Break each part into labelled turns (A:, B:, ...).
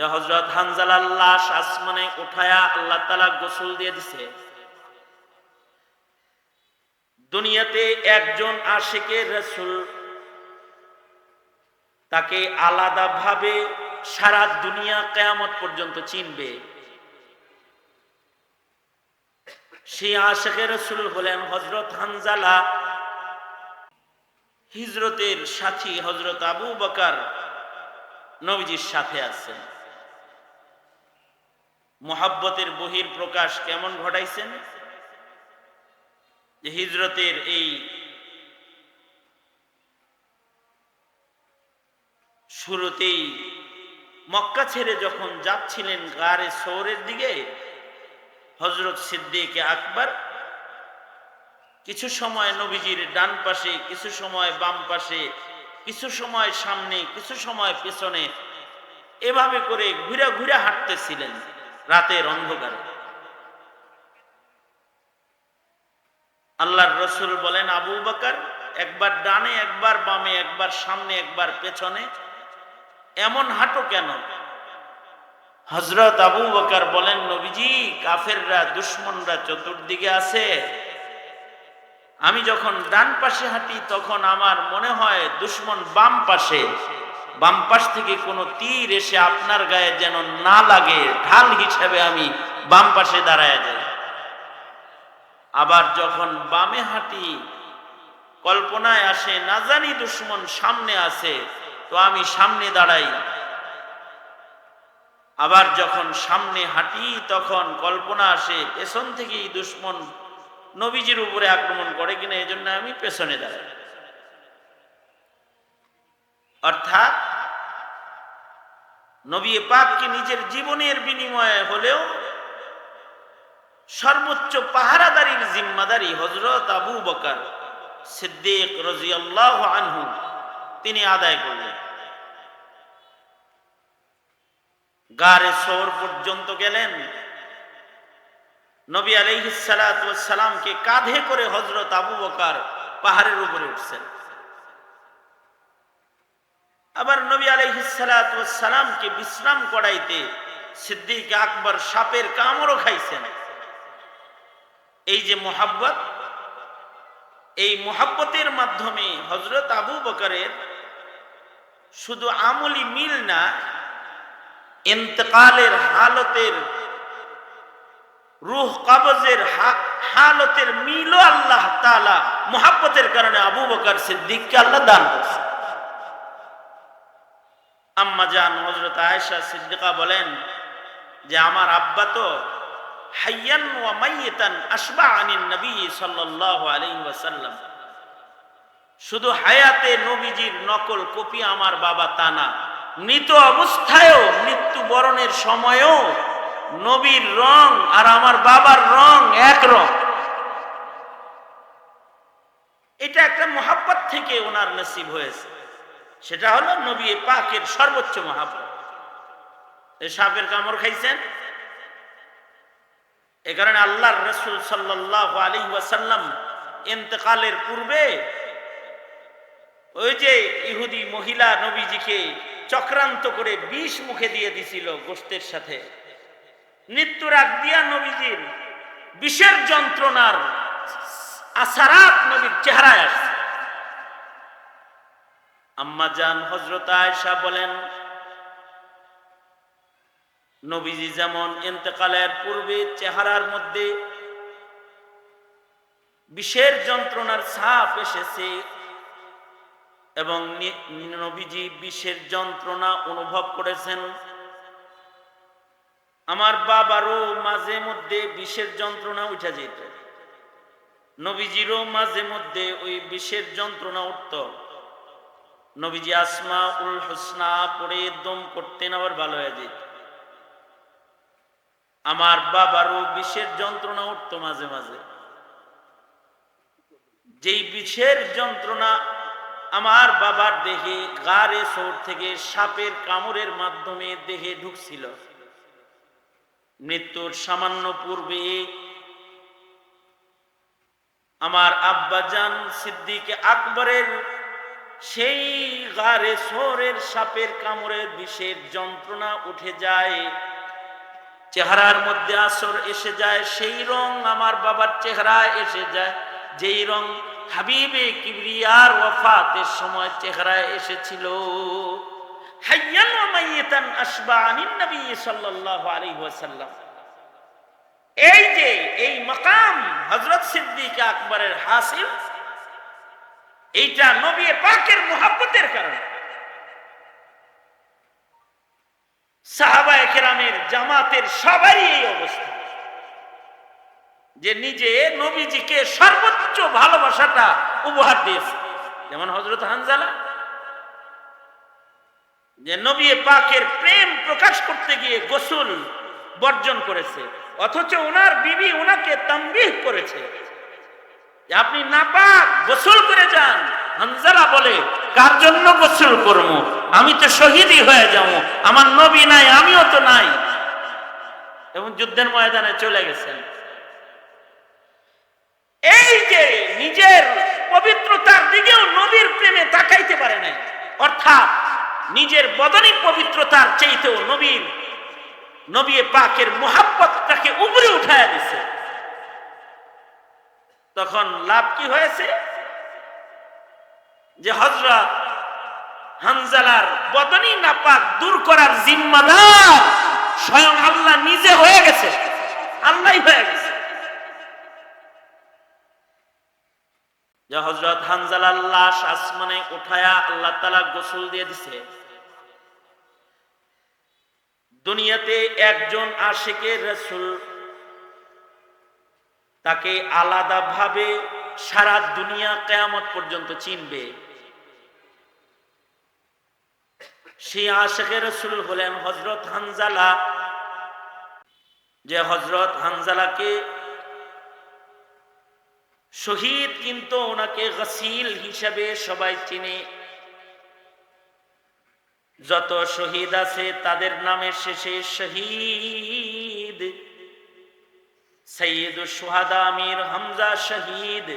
A: যে হজরত হানজাল আল্লাহ আসমানে উঠায়া আল্লাহ তালা গোসল দিয়ে দিছে। দুনিয়াতে একজন আশেকের রসুল তাকে আলাদাভাবে সারা দুনিয়া কেয়ামত পর্যন্ত চিনবে। সেই আশেকের রসুল হলেন হজরত হানজালা। হিজরতের সাথী হজরত আবু বকার নবীজির সাথে আছেন। মোহাব্বতের বহির প্রকাশ কেমন ঘটাইছেন? যে হিজরতের এই শুরুতেই মক্কা ছেড়ে যখন যাচ্ছিলেন গারে সৌরের দিকে হজরত সিদ্দিক আকবর, কিছু সময় নবীজির ডান পাশে, কিছু সময় বাম পাশে, কিছু সময় সামনে, কিছু সময় পেছনে, এভাবে করে ঘুরে ঘুরে হাঁটতেছিলেন। রাতের অন্ধকারে। আল্লাহর রসুল বলেন, আবু বকর, একবার ডানে, একবার বামে, একবার সামনে, একবার পেছনে, এমন হাঁটো কেন? হজরত আবু বকর বলেন, নবীজি, কাফেররা, দুশ্মনরা চতুর্দিকে আছে। আমি যখন ডান পাশে হাঁটি, তখন আমার মনে হয় দুশ্মন বাম পাশে। বাম পাশ থেকে কোনো তীর এসে আপনার গায়ে যেন না লাগে, ঢাল হিসাবে আমি বাম পাশে দাঁড়ায় যাই। আবার যখন বামে হাঁটি, কল্পনায় আসে, না জানি দুশ্মন সামনে আছে, তো আমি সামনে দাঁড়াই। আবার যখন সামনে হাঁটি, তখন কল্পনা আসে, পেছন থেকেই দুশ্মন নবীজির উপরে আক্রমণ করে কিনা এই জন্য আমি পেছনে দাঁড়াই। অর্থাৎ নবী পাককে নিজের জীবনের বিনিময়ে হলেও সর্বোচ্চ পাহারাদারির জিম্মাদারি হজরত আবু বকর সিদ্দিক রাজিয়াল্লাহ আনহু তিনি আদায় করলেন। গারে শহর পর্যন্ত গেলেন। নবী আলাইহিসালামকে কাঁধে করে হজরত আবু বকার পাহাড়ের উপরে উঠছেন। আবার নবী আলাইহিসালামকে বিশ্রাম করাইতে সিদ্দিক আকবর সাপের কামড়ও খাইছেন। এই যে মোহাব্বত, এই মোহাব্বতের মাধ্যমে হজরত আবু বকরের শুধু আমলি মিল না, ইন্তকালের হালতের, রুহ কবজের হালতের মিলও আল্লাহ তালা মোহাব্বতের কারণে আবু বকর সিদ্দিককে আল্লাহ দান করছে আম্মা জান হজরত আয়েশা সিদ্দিকা বলেন যে, আমার আব্বা তো হাইয়ান ওয়া মাইয়াতান আসবা আনিন নবী সাল্লাল্লাহু আলাইহি ওয়াসাল্লাম। শুধু হায়াতে নবীজির নকল কপি আমার বাবা তা না, মৃত অবস্থায়ও সময়ও নবীর রং আর আমার বাবার রং এক রং। এটা একটা মহাব্বত থেকে ওনার নসিব হয়েছে। সেটা হলো নবী পাকের সর্বোচ্চ মহাব্বত। সাপের কামড় খাইছেন? এ কারণে আল্লাহর রসুল সাল্লাহ আলী ওয়াসাল্লাম ইন্তকালের পূর্বে ওই যে ইহুদি মহিলা নবীজিকে চক্রান্ত করে বিষ মুখে দিয়ে দিছিল গোষ্ঠের সাথে। মৃত্যুর আগ দিয়া নবীজির বিষের যন্ত্রণার আসারাত নবীর চেহারায় আসছে। আম্মা জান হজরত আয়সা বলেন, নবীজি যেমন ইন্তকালের পূর্বে চেহারার মধ্যে বিষের যন্ত্রণার ছাপ এসেছে এবং নবীজি বিষের যন্ত্রণা অনুভব করেছেন। আমার বাবারও মাঝে মধ্যে বিষের যন্ত্রণা উঠে যেত। নবীজিরও মাঝে মধ্যে ওই বিষের যন্ত্রণা উঠত। নবীজি আসমা উল হোসনা পড়ে দম করতেন, আবার ভালো হয়ে যেত। আমার বাবারও বিষের যন্ত্রণা উঠতো মাঝে মাঝে। যেই বিষের যন্ত্রণা আমার বাবার দেহে গাড়ে সোর থেকে সাপের কামড়ের মাধ্যমে দেহে ঢুকছিল। মৃত্যুর সামান্য পূর্বে আমার আব্বাজান সিদ্দিক আকবরের সেই গারে সোরের সাপের কামড়ের বিষের যন্ত্রণা উঠে যায়। চেহারার মধ্যে আসর এসে যায়, সেই রং আমার বাবার চেহারায় এসে যায়। যেই রং হাবিবে কিবরিয়ার ওয়াফাতের সময় চেহারায় এসেছিল। এই যে, এই মাকাম হজরত সিদ্দিক আকবরের হাসিল এইটা নবী পাকের মোহাব্বতের কারণে। সাহাবায়ে কেরামের জামাতের সবারই এই অবস্থা। যে নিজে নবীজিকে সর্বোচ্চ ভালোবাসাটা উপহার দিয়েছে। যেমন হজরত হানজালা। যে নবী পাকের প্রেম প্রকাশ করতে গিয়ে গোসল বর্জন করেছে। অথচ ওনার বিবি ওনাকে তাম্বিহ করেছে। আপনি নাপাক, গোসল করে যান। হানজালা বলে, কার জন্য গোসল করব আমি তো শহীদই হয়ে যাব। আমার নবী নাই, আমিও তো নাই। এবং যুদ্ধের ময়দানে চলে গেছেন। এই যে নিজের পবিত্রতার দিকেও নবীর প্রেমে তাকাইতে পারে নাই, অর্থাৎ নিজের বদনী পবিত্রতার চাইতেও নবীর, নবী পাকের মোহাব্বতটাকে উপরে উঠায় দিছে। তখন লাভ কি হয়েছে? যে হজরত হানজালার বদনী নাপাক দূর করার জিম্মাদার স্বয়ং আল্লাহ নিজে হয়ে গেছে। আল্লাহ হয়ে গেছে। যে হজরত হানজালার লাশ আসমানে উঠায়া আল্লাহ তালা গোসল দিয়ে দিছে। দুনিয়াতে একজন আশেকের রসুল তাকে আলাদাভাবে সারা দুনিয়া কেয়ামত পর্যন্ত চিনবে। সেই আশেকের রসুল হলেন হজরত হানজালা। যে হজরত হানজালাকে শহীদ কিন্তু ওনাকে গসিল হিসাবে সবাই চিনে। যত শহীদ আছে তাদের নামের শেষে শহীদ। শহীদ।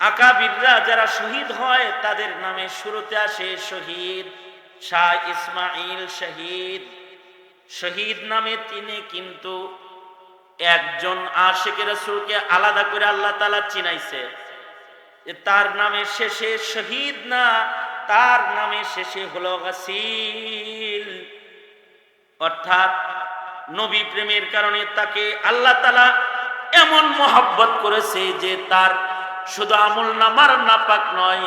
A: আকাবিররা যারা শহীদ হয়, তাদের নামে শুরুতে আসে শহীদ শাহ ইসমাইল শহীদ। শহীদ নামে তিনি কিন্তু একজন আশেকের রসুলকে আলাদা করে আল্লাহ তালা চিনাইছে। তার নামে শেষে শহীদ না, তার নামে শেষে হলো গাসিল। অর্থাৎ নবী প্রেমের কারণে তাকে আল্লাহ তালা এমন মহব্বত করেছে যে তার শুধু আমল নামার নাপাক নয়,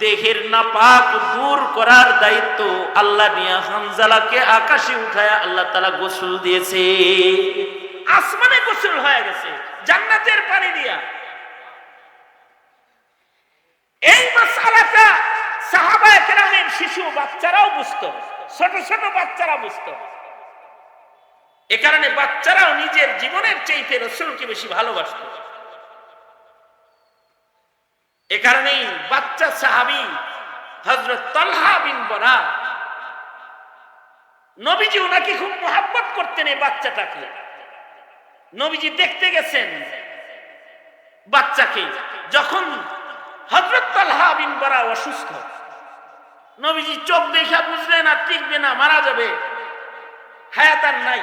A: দেহের নাপাক দূর করার দায়িত্ব আল্লাহ নিয়া হামজালাকে আকাশে উঠায় আল্লাহ তালা গোসল দিয়েছে। আসমানে গোসল হয়ে গেছে, জান্নাতের পানি দিয়া। এই মাসালাটা সাহাবা একরামের শিশু বাচ্চারাও বুঝতো, ছোট ছোট বাচ্চারা বুঝতো। এ কারণে বাচ্চারাও নিজের জীবনের চাইতে রসুলকে বেশি ভালোবাসত। এ কারণেই বাচ্চা সাহাবি হজরত তলহা বিন বরা নবীজি ওনাকে খুব মোহাব্বত করতেন এই বাচ্চাটাকে। নবীজি দেখতে গেছেন বাচ্চাকে, যখন হজরত বিন বরা অসুস্থ, নবীজি চোখ দেখা বুঝলেন আর টিকবে না, মারা যাবে, হায়াত আর নাই।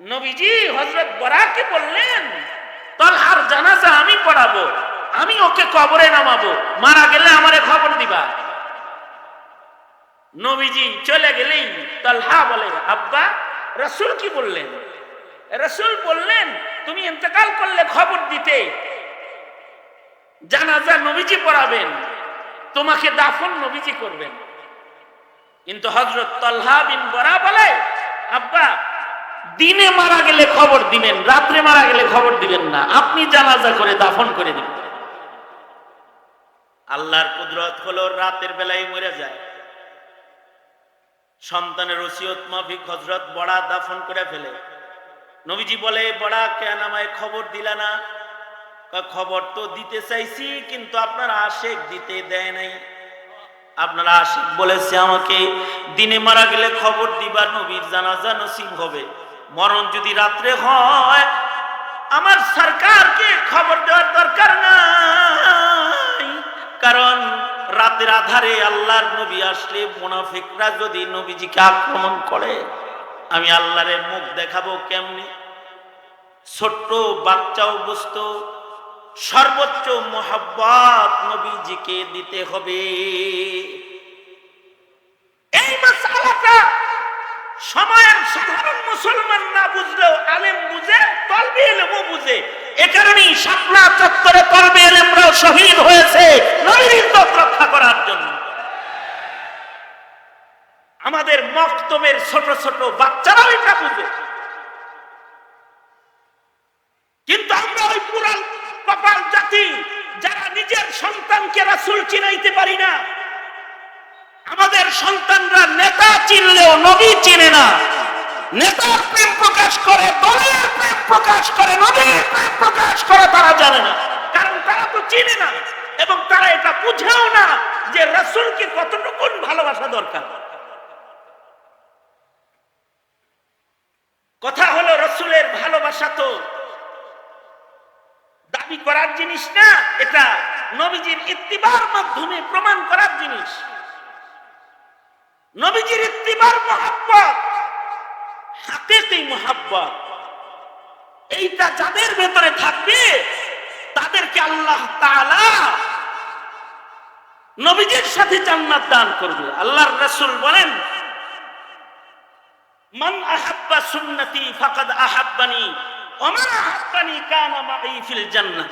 A: নবীজি হজরত বরাকে বললেন, তলহার জানাজা আমি পড়াবো, আমি ওকে কবরে নামাবো, মারা গেলে আমারে খবর দিবা। নবীজি চলে গেলেই তলহা বলে, আব্বা, রসুল কি বললেন? রসুল বললেন, তুমি ইন্তেকাল করলে খবর দিতে। জানাজা নবীজি পড়াবেন, তোমাকে দাফন নবীজি করবেন। কিন্তু হজরত তলহা বিন বরা বলে, আব্বা দিনে মারা গেলে খবর দিবেন, রাত্রে মারা গেলে খবর দিবেন না। আপনি জানাজা করে দাফন করে দিবেন। আল্লাহর কুদরত হলো রাতের বেলায় মরে যায়। সন্তানের ওসিয়ত মাফিক হজরত বড়া দাফন করে ফেলে। নবীজি বলে, বড়া, কেন আমায় খবর দিলা না? খবর তো দিতে চাইছি, কিন্তু আপনার আশেক দিতে দেয় নাই। আপনার আশেক বলেছে আমাকে, দিনে মারা গেলে খবর দিবা নবীর জানাজা নসিব হবে। মরণ যদি রাত্রে হয়, আমার সরকারকে খবর দেওয়ার দরকার নাই। কারণ রাতের আধারে আল্লাহর নবী আসলে মুনাফিকরা যদি নবীজিকে আক্রমণ করে, আমি আল্লাহরের মুখ দেখাবো কেমনি? ছোট্ট বাচ্চাও বুঝতো, সর্বোচ্চ মোহাব্বত নবীজিকে দিতে হবে এই মাসালাটা সময়ের সাধারণ মুসলমান না বুঝলেও আলেম বুঝে, তলবি এলেমও বুঝে। এ কারণেই শাপলা চত্বরে তলবি এলেমরাও শহীদ হয়েছে নবীর রক্ষা করার জন্য। আমাদের মক্তমের ছোট ছোট বাচ্চারাও এটা বুঝে। কিন্তু আমরা ওই পুরান কপাল জাতি, যারা নিজের সন্তানকে রাসূল চিনাইতে পারি না, আমাদের সন্তানরা নেতা চিনলেও নবী চিনে না। নেতার প্রেম প্রকাশ করে, দলের প্রেম প্রকাশ করে নবীর প্রেম প্রকাশ করে, তারা জানে না। কারণ তারা তো চিনে না এবং তারা এটা বুঝেও না যে রাসূলকে কতটুকুন ভালোবাসা দরকার। কথা হলো, রসুলের ভালোবাসা তো দাবি করার জিনিস না, এটা নবীজির ইত্তিবার মাধ্যমে প্রমাণ করার জিনিস। নবীজির ইত্তিবার মহাব্বত হাকিকি মহাব্বত। এইটা যাদের ভেতরে থাকবে, তাদেরকে আল্লাহ নবীজির সাথে জান্নাত দান করবে। আল্লাহর রাসূল বলেন, মান আহাব্বা সুন্নতি ফাকাদ আহাব্বানি, ওয়া মান আহাব্বানি কানা মাই ফিল জান্নাহ।